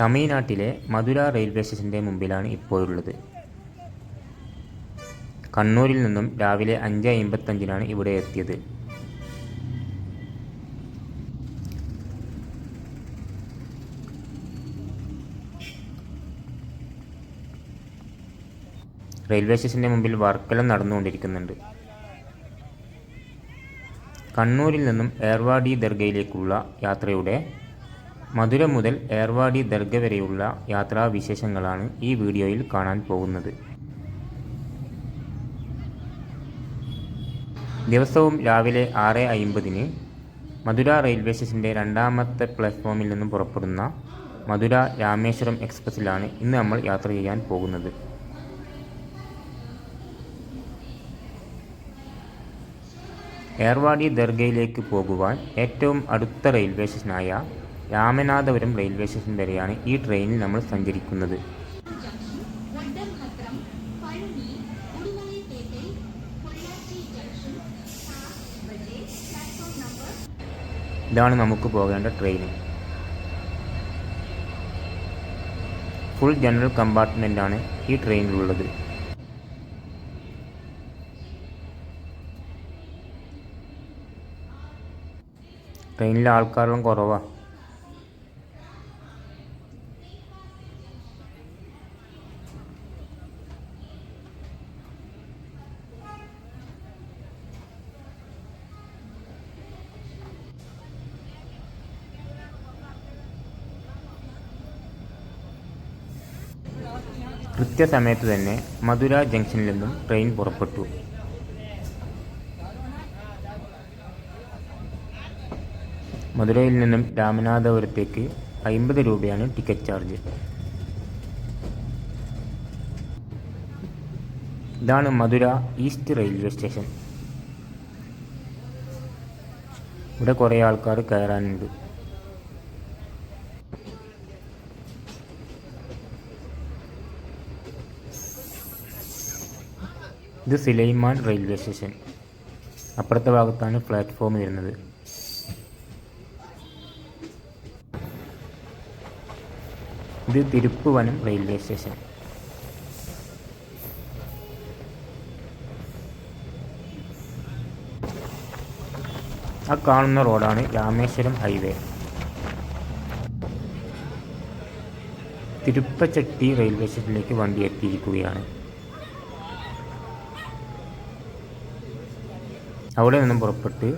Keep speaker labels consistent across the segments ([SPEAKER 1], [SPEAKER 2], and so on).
[SPEAKER 1] തമിഴ്നാട്ടിലെ മധുര റെയിൽവേ സ്റ്റേഷന്റെ മുമ്പിലാണ് ഇപ്പോഴുള്ളത്. കണ്ണൂരിൽ നിന്നും രാവിലെ അഞ്ച് അമ്പത്തഞ്ചിനാണ് ഇവിടെ എത്തിയത്. റെയിൽവേ സ്റ്റേഷന്റെ മുമ്പിൽ വർക്കെല്ലാം നടന്നുകൊണ്ടിരിക്കുന്നുണ്ട്. കണ്ണൂരിൽ നിന്നും ഏർവാടി ദർഗയിലേക്കുള്ള യാത്രയുടെ മധുര മുതൽ ഏർവാടി ദർഗ വരെയുള്ള യാത്രാവിശേഷങ്ങളാണ് ഈ വീഡിയോയിൽ കാണാൻ പോകുന്നത്. ദിവസവും രാവിലെ ആറ് അയിമ്പതിന് മധുര റെയിൽവേ സ്റ്റേഷന്റെ രണ്ടാമത്തെ പ്ലാറ്റ്ഫോമിൽ നിന്നും പുറപ്പെടുന്ന മധുര രാമേശ്വരം എക്സ്പ്രസ്സിലാണ് ഇന്ന് നമ്മൾ യാത്ര ചെയ്യാൻ പോകുന്നത്. ഏർവാടി ദർഗയിലേക്ക് പോകുവാൻ ഏറ്റവും അടുത്ത റെയിൽവേ സ്റ്റേഷനായ രാമനാഥപുരം റെയിൽവേ സ്റ്റേഷൻ വരെയാണ് ഈ ട്രെയിനിൽ നമ്മൾ സഞ്ചരിക്കുന്നത്. ഇതാണ് നമുക്ക് പോകേണ്ട ട്രെയിൻ. ഫുൾ ജനറൽ കമ്പാർട്ട്മെന്റാണ് ഈ ട്രെയിനിലുള്ളത്. ട്രെയിനിലെ ആൾക്കാരും കുറവാണ് കൃത്യസമയത്ത് തന്നെ മധുര ജംഗ്ഷനിൽ നിന്നും ട്രെയിൻ പുറപ്പെട്ടു. മധുരയിൽ നിന്നും രാമനാഥപുരത്തേക്ക് അമ്പത് രൂപയാണ് ടിക്കറ്റ് ചാർജ്. ഇതാണ് മധുര ഈസ്റ്റ് റെയിൽവേ സ്റ്റേഷൻ. ഇവിടെ കുറേ ആൾക്കാർ കയറാനുണ്ട്. ഇത് സിലൈമാൻ റെയിൽവേ സ്റ്റേഷൻ. അപ്പുറത്തെ ഭാഗത്താണ് പ്ലാറ്റ്ഫോം വരുന്നത്. ഇത് തിരുപ്പുവനം റെയിൽവേ സ്റ്റേഷൻ. ആ കാണുന്ന റോഡാണ് രാമേശ്വരം ഹൈവേ. തിരുപ്പച്ചട്ടി റെയിൽവേ സ്റ്റേഷനിലേക്ക് വണ്ടി എത്തിയിരിക്കുകയാണ്. അവിടെ നിന്നും പുറപ്പെട്ട്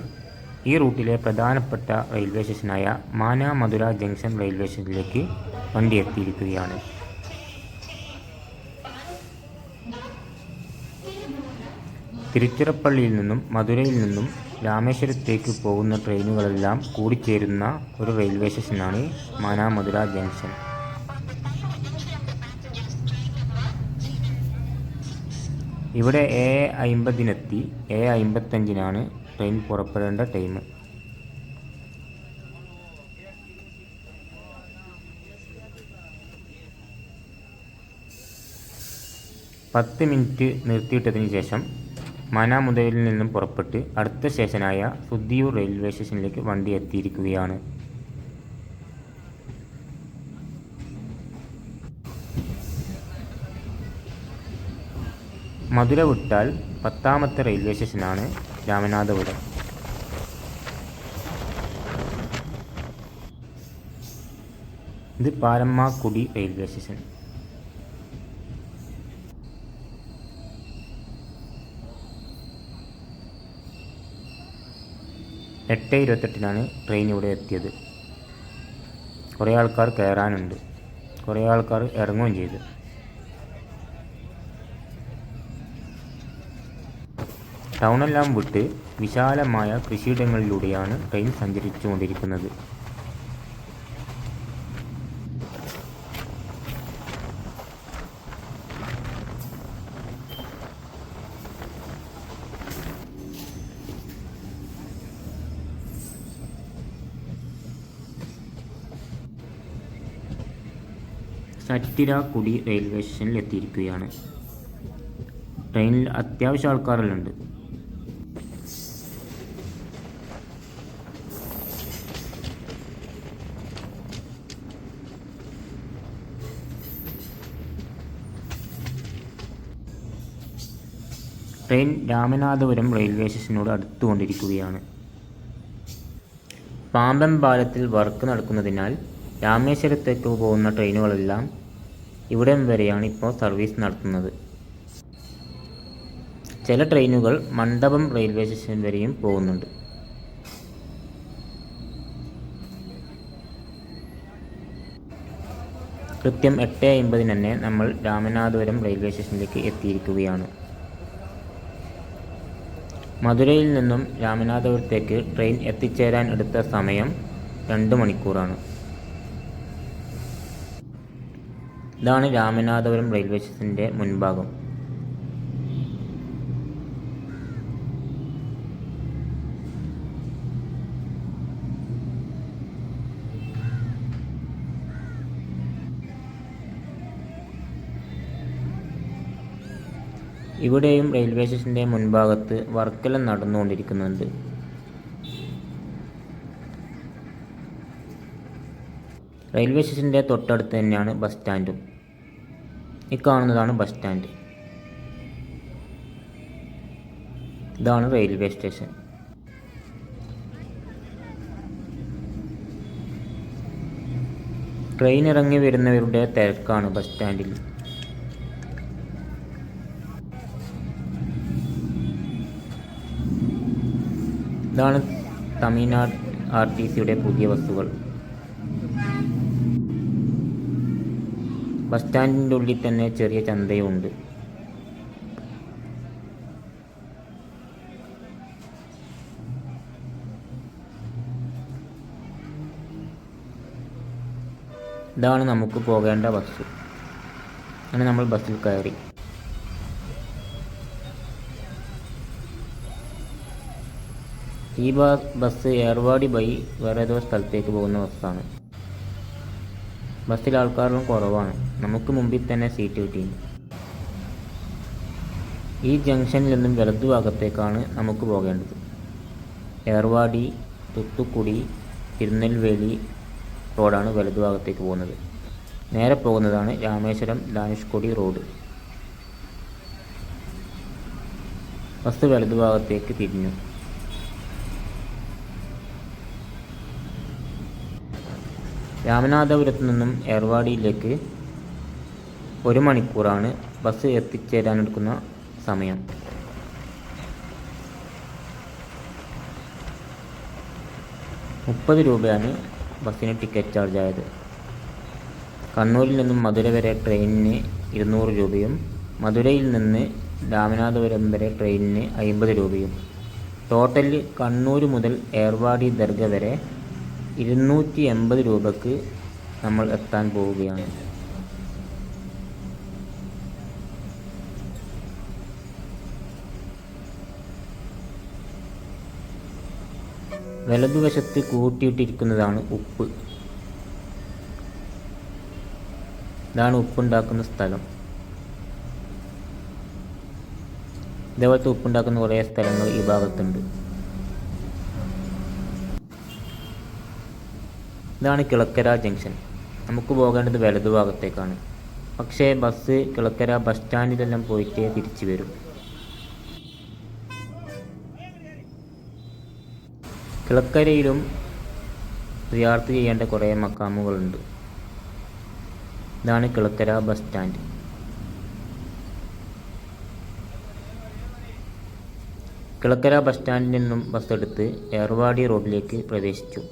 [SPEAKER 1] ഈ റൂട്ടിലെ പ്രധാനപ്പെട്ട റെയിൽവേ സ്റ്റേഷനായ മാന മധുര ജംഗ്ഷൻ റെയിൽവേ സ്റ്റേഷനിലേക്ക് വണ്ടി എത്തിയിരിക്കുകയാണ്. തിരുച്ചിറപ്പള്ളിയിൽ നിന്നും മധുരയിൽ നിന്നും രാമേശ്വരത്തേക്ക് പോകുന്ന ട്രെയിനുകളെല്ലാം കൂടിച്ചേരുന്ന ഒരു റെയിൽവേ സ്റ്റേഷനാണ് മാനാമധുര ജംഗ്ഷൻ. ഇവിടെ എ അമ്പതിനെത്തി എ അമ്പത്തഞ്ചിനാണ് ട്രെയിൻ പുറപ്പെടേണ്ട ടൈം പത്ത് മിനിറ്റ് നിർത്തിയിട്ടതിന് ശേഷം മനാമുദയിൽ നിന്നും പുറപ്പെട്ട് അടുത്ത സ്റ്റേഷനായ സുദ്ദിയൂർ റെയിൽവേ സ്റ്റേഷനിലേക്ക് വണ്ടി എത്തിയിരിക്കുകയാണ്. മധുര വിട്ടാൽ പത്താമത്തെ റെയിൽവേ സ്റ്റേഷനാണ് രാമനാഥപുരം. ഇത് പാലമ്മാക്കുടി റെയിൽവേ സ്റ്റേഷൻ എട്ട് ഇരുപത്തെട്ടിനാണ് ട്രെയിൻ ഇവിടെ എത്തിയത്. കുറേ ആൾക്കാർ കയറാനുണ്ട്. കുറേ ആൾക്കാർ ഇറങ്ങുകയും ചെയ്തു. ടൗണെല്ലാം വിട്ട് വിശാലമായ കൃഷിയിടങ്ങളിലൂടെയാണ് ട്രെയിൻ സഞ്ചരിച്ചുകൊണ്ടിരിക്കുന്നത്. സറ്റിരാക്കുടി റെയിൽവേ സ്റ്റേഷനിൽ എത്തിയിരിക്കുകയാണ് ട്രെയിനിൽ അത്യാവശ്യം ആൾക്കാരെല്ലാം ഉണ്ട്. ട്രെയിൻ രാമനാഥപുരം റെയിൽവേ സ്റ്റേഷനോട് അടുത്തുകൊണ്ടിരിക്കുകയാണ്. പാമ്പം പാലത്തിൽ വർക്ക് നടക്കുന്നതിനാൽ രാമേശ്വരത്തേക്ക് പോകുന്ന ട്രെയിനുകളെല്ലാം ഇവിടം വരെയാണ് ഇപ്പോൾ സർവീസ് നടത്തുന്നത്. ചില ട്രെയിനുകൾ മണ്ഡപം റെയിൽവേ സ്റ്റേഷൻ വരെയും പോകുന്നുണ്ട്. കൃത്യം എട്ട് അമ്പതിന് തന്നെ നമ്മൾ രാമനാഥപുരം റെയിൽവേ സ്റ്റേഷനിലേക്ക് എത്തിയിരിക്കുകയാണ്. മധുരയിൽ നിന്നും രാമനാഥപുരത്തേക്ക് ട്രെയിൻ എത്തിച്ചേരാൻ എടുത്ത സമയം രണ്ട് മണിക്കൂറാണ്. ഇതാണ് രാമനാഥപുരം റെയിൽവേ സ്റ്റേഷന്റെ മുൻഭാഗം. ഇവിടെയും റെയിൽവേ സ്റ്റേഷന്റെ മുൻഭാഗത്ത് വർക്കല നടന്നുകൊണ്ടിരിക്കുന്നുണ്ട്. റെയിൽവേ സ്റ്റേഷന്റെ തൊട്ടടുത്ത് തന്നെയാണ് ബസ് സ്റ്റാൻഡും. ഈ കാണുന്നതാണ് ബസ് സ്റ്റാൻഡ്. ഇതാണ് റെയിൽവേ സ്റ്റേഷൻ. ട്രെയിൻ ഇറങ്ങി വരുന്നവരുടെ തിരക്കാണ് ബസ് സ്റ്റാൻഡിൽ. ഇതാണ് തമിഴ്നാട് ആർ ടി സിയുടെ പുതിയ ബസ്സുകൾ ബസ് സ്റ്റാൻഡിന്റെ ഉള്ളിൽ തന്നെ ചെറിയ ചന്തയുണ്ട്. ഇതാണ് നമുക്ക് പോകേണ്ട ബസ്. അങ്ങനെ നമ്മൾ ബസ്സിൽ കയറി. ഈ ബ- ബസ് ഏർവാടി വഴി വേറെ ഏതോ സ്ഥലത്തേക്ക് പോകുന്ന ബസ്സാണ്. ബസ്സിൽ ആൾക്കാരും കുറവാണ്. നമുക്ക് മുമ്പിൽ തന്നെ സീറ്റ് കിട്ടി ഈ ജംഗ്ഷനിൽ നിന്നും വലതുഭാഗത്തേക്കാണ് നമുക്ക് പോകേണ്ടത്. ഏർവാടി തുത്തുക്കുടി തിരുനെൽവേലി റോഡാണ് വലതുഭാഗത്തേക്ക് പോകുന്നത്. നേരെ പോകുന്നതാണ് രാമേശ്വരം ധാനുഷ്കൊടി റോഡ്. ബസ് വലതുഭാഗത്തേക്ക് തിരിഞ്ഞു. രാമനാഥപുരത്ത് നിന്നും ഏർവാടിയിലേക്ക് ഒരു മണിക്കൂറാണ് ബസ് എത്തിച്ചേരാനെടുക്കുന്ന സമയം. മുപ്പത് രൂപയാണ് ബസ്സിന് ടിക്കറ്റ് ചാർജ് ആയത് കണ്ണൂരിൽ നിന്നും മധുര വരെ ട്രെയിനിന് ഇരുന്നൂറ് രൂപയും മധുരയിൽ നിന്ന് രാമനാഥപുരം വരെ ട്രെയിനിന് അമ്പത് രൂപയും. ടോട്ടൽ കണ്ണൂർ മുതൽ ഏർവാടി ദർഗ വരെ ഇരുന്നൂറ്റി എൺപത് രൂപക്ക് നമ്മൾ എത്താൻ പോവുകയാണ്. വലതുവശത്ത് കൂട്ടിയിട്ടിരിക്കുന്നതാണ് ഉപ്പ്. ഇതാണ് ഉപ്പുണ്ടാക്കുന്ന സ്ഥലം. ഇതേപോലത്തെ ഉപ്പുണ്ടാക്കുന്ന കുറേ സ്ഥലങ്ങൾ ഈ ഭാഗത്തുണ്ട്. ഇതാണ് കിളക്കര ജംഗ്ഷൻ. നമുക്ക് പോകേണ്ടത് വലതു ഭാഗത്തേക്കാണ് പക്ഷേ ബസ് കിളക്കര ബസ് സ്റ്റാൻഡിലെല്ലാം പോയിട്ടേ തിരിച്ചു വരും. കിളക്കരയിലും സിയാർത്ത് ചെയ്യേണ്ട കുറേ മക്കാമുകളുണ്ട്. ഇതാണ് Kilakarai bus stand. Kilakarai bus സ്റ്റാൻഡിൽ നിന്നും ബസ് എടുത്ത് ഏർവാടി റോഡിലേക്ക് പ്രവേശിച്ചു.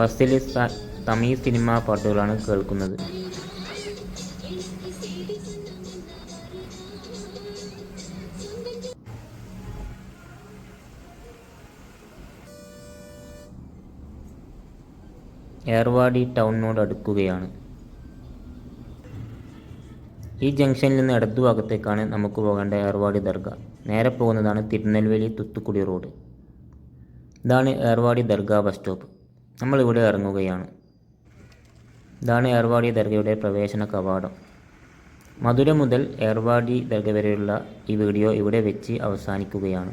[SPEAKER 1] ബസ്സിൽ തമിഴ് സിനിമാ പാട്ടുകളാണ് കേൾക്കുന്നത്. ഏർവാടി ടൗണിനോട് അടുക്കുകയാണ്. ഈ ജംഗ്ഷനിൽ നിന്ന് ഇടതുഭാഗത്തേക്കാണ് നമുക്ക് പോകേണ്ട ഏർവാടി ദർഗ. നേരെ പോകുന്നതാണ് തിരുനെൽവേലി തുത്തുക്കുടി റോഡ്. ഇതാണ് ഏർവാടി ദർഗ ബസ് സ്റ്റോപ്പ്. നമ്മളിവിടെ ഇറങ്ങുകയാണ്. ഇതാണ് ഏർവാടി ദർഗയുടെ പ്രവേശന കവാടം. മധുര മുതൽ ഏർവാടി ദർഗ വരെയുള്ള ഈ വീഡിയോ ഇവിടെ വെച്ച് അവസാനിക്കുകയാണ്.